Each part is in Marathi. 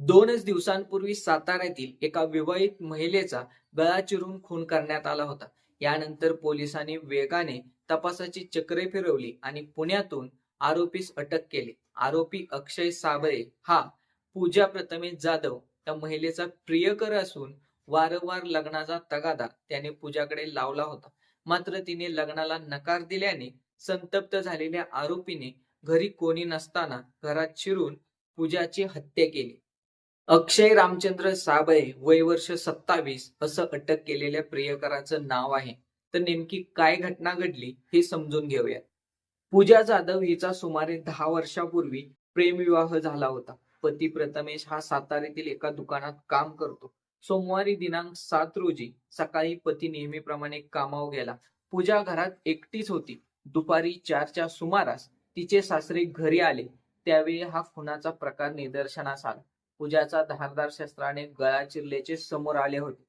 दोनच दिवसांपूर्वी साताऱ्यातील एका विवाहित महिलेचा गळा चिरून खून करण्यात आला होता. यानंतर पोलिसांनी वेगाने तपासाची चक्रे फिरवली आणि पुण्यातून आरोपीस अटक केली. आरोपी अक्षय साबळे हा पूजा प्रथमेश जाधव त्या महिलेचा प्रियकर असून वारंवार लग्नाचा तगादा त्याने पूजाकडे लावला होता. मात्र तिने लग्नाला नकार दिल्याने संतप्त झालेल्या आरोपीने घरी कोणी नसताना घरात शिरून पूजाची हत्या केली. अक्षय रामचंद्र साबळे वय वर्ष सत्तावीस असं अटक केलेल्या प्रियकराचं नाव आहे. तर नेमकी काय घटना घडली हे समजून घेऊयात. पूजा जाधव हिचा सुमारे दहा वर्षापूर्वी प्रेमविवाह झाला होता. पती प्रथमेश हा साताऱ्यातील एका दुकानात काम करतो. सोमवारी दिनांक सात रोजी सकाळी पती नेहमीप्रमाणे कामावर गेला. पूजा घरात एकटीच होती. दुपारी चारच्या सुमारास तिचे सासरे घरी आले. त्यावेळी हा खुनाचा प्रकार निदर्शनास आला. पूजाचा धारदार शस्त्राने गळा चिरल्याचे समोर आले होते.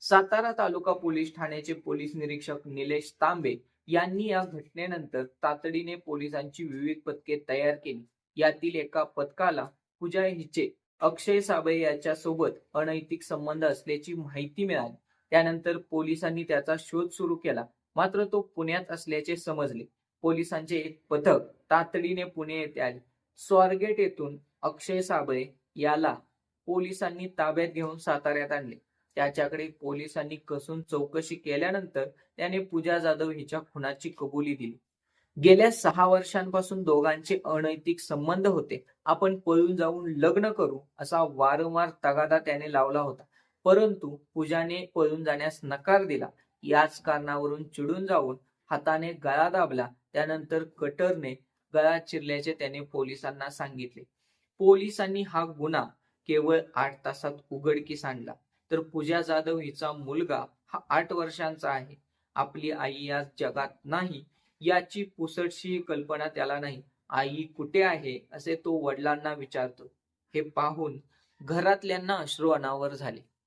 सातारा तालुका पोलीस ठाण्याचे पोलीस निरीक्षक निलेश तांबे यांनी या घटनेनंतर तातडीने पोलिसांची विविध पथके तयार केली. यातील एका पथकाला पूजा हिचे अक्षय साबळे याच्या सोबत अनैतिक संबंध असल्याची माहिती मिळाली. त्यानंतर पोलिसांनी त्याचा शोध सुरू केला. मात्र तो पुण्यात असल्याचे समजले. पोलिसांचे एक पथक तातडीने पुणे येथे आले. स्वारगेट येथून अक्षय साबळे याला पोलिसांनी ताब्यात घेऊन साताऱ्यात आणले. त्याच्याकडे पोलिसांनी कसून चौकशी केल्यानंतर त्याने पूजा जाधव हिच्या खुनाची कबुली दिली. गेल्या सहा वर्षांपासून दोघांचे अनैतिक संबंध होते. आपण पळून जाऊन लग्न करू असा वारंवार तगादा त्याने लावला होता. परंतु पूजाने पळून जाण्यास नकार दिला. याच कारणावरून चिडून जाऊन हाताने गळा दाबला. त्यानंतर कटरने गळा चिरल्याचे त्याने पोलिसांना सांगितले. पोलिसांनी हा गुन्हा केवळ आठ तासात उघडकीस आणला. तर पूजा जाधव हिचा मुलगा हा आठ वर्षांचा आहे. आपली आई या जगात नाही याची पुसटशी कल्पना त्याला नाही. आई कुठे आहे? असे तो वडिलांना विचारतो. हे पाहून घरातल्यांना अश्रू अनावर झाले.